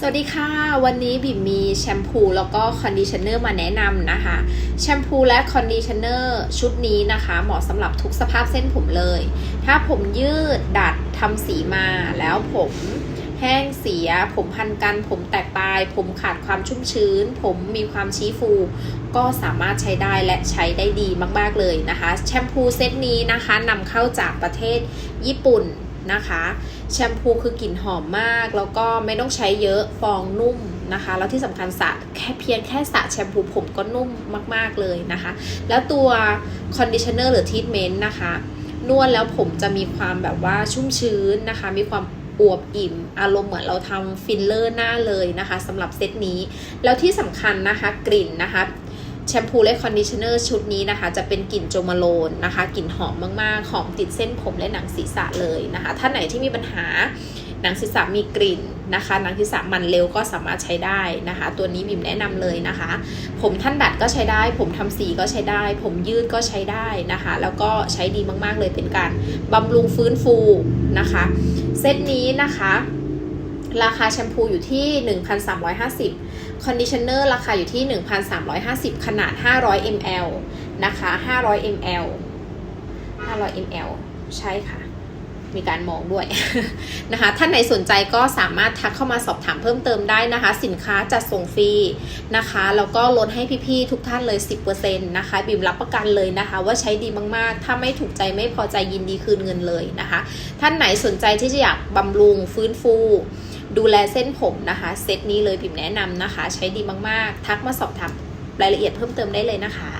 สวัสดีค่ะ วันนี้บิ่มมีแชมพูแล้วก็คอนดิชเนอร์มาแนะนำนะคะ แชมพูและคอนดิชเนอร์ชุดนี้นะคะ เหมาะสำหรับทุกสภาพเส้นผมเลย ถ้าผมยืดดัดทำสีมาแล้วผมแห้งเสีย ผมพันกัน ผมแตกปลาย ผมขาดความชุ่มชื้น ผมมีความชี้ฟู ก็สามารถใช้ได้และใช้ได้ดีมาก ๆ เลยนะคะ แชมพูเซตนี้นะคะนำเข้าจากประเทศญี่ปุ่น นะคะ แชมพูคือกลิ่นหอมมาก แล้วก็ไม่ต้องใช้เยอะฟองนุ่มนะคะ แล้วที่สำคัญสระแค่เพียงแค่สระแชมพูผมก็นุ่มมากๆเลยนะคะ แล้วตัวคอนดิชเนอร์หรือทรีทเมนต์นะคะนวดแล้วผมจะมีความแบบว่าชุ่มชื้นนะคะ มีความอวบอิ่ม อารมณ์เหมือนเราทำฟิลเลอร์หน้าเลยนะคะสำหรับเซตนี้ แล้วที่สำคัญนะคะกลิ่นนะคะ แชมพูและคอนดิชเนอร์ชุดนี้นะคะ จะเป็นกลิ่นโจมาโลนนะคะกลิ่นหอมมากๆหอมติดเส้นผมและหนังศีรษะเลยนะคะท่านไหนที่มีปัญหาหนังศีรษะมีกลิ่นนะคะ หนังศีรษะมันเร็วก็สามารถใช้ได้นะคะ ตัวนี้บิมแนะนำเลยนะคะ ผมท่านดัดก็ใช้ได้ ผมทำสีก็ใช้ได้ ผมยืดก็ใช้ได้นะคะ แล้วก็ใช้ดีมาก ๆเลยเป็นการบำรุงฟื้นฟูนะคะ เซตนี้นะคะ ราคาแชมพูอยู่ที่ 1,350 คอนดิชเนอร์ราคาอยู่ที่ 1,350 ขนาด 500 ml นะคะ 500 ml 500 ml ใช่ค่ะ มีการมองด้วยนะคะ ท่านไหนสนใจก็สามารถทักเข้ามาสอบถามเพิ่มเติมได้นะคะ สินค้าจัดส่งฟรีนะคะ แล้วก็ลดให้พี่ๆ ทุกท่านเลย 10%นะคะ บิมรับประกันเลยนะคะ ว่าใช้ดีมากๆ ถ้าไม่ถูกใจไม่พอใจยินดีคืนเงินเลยนะคะ ท่านไหนสนใจที่จะอยากบำรุงฟื้นฟู ดูแลเส้นผมนะคะเซตนี้เลยพิมแนะนำนะคะ ใช้ดีมากๆ ทักมาสอบถามรายละเอียดเพิ่มเติมได้เลยนะคะ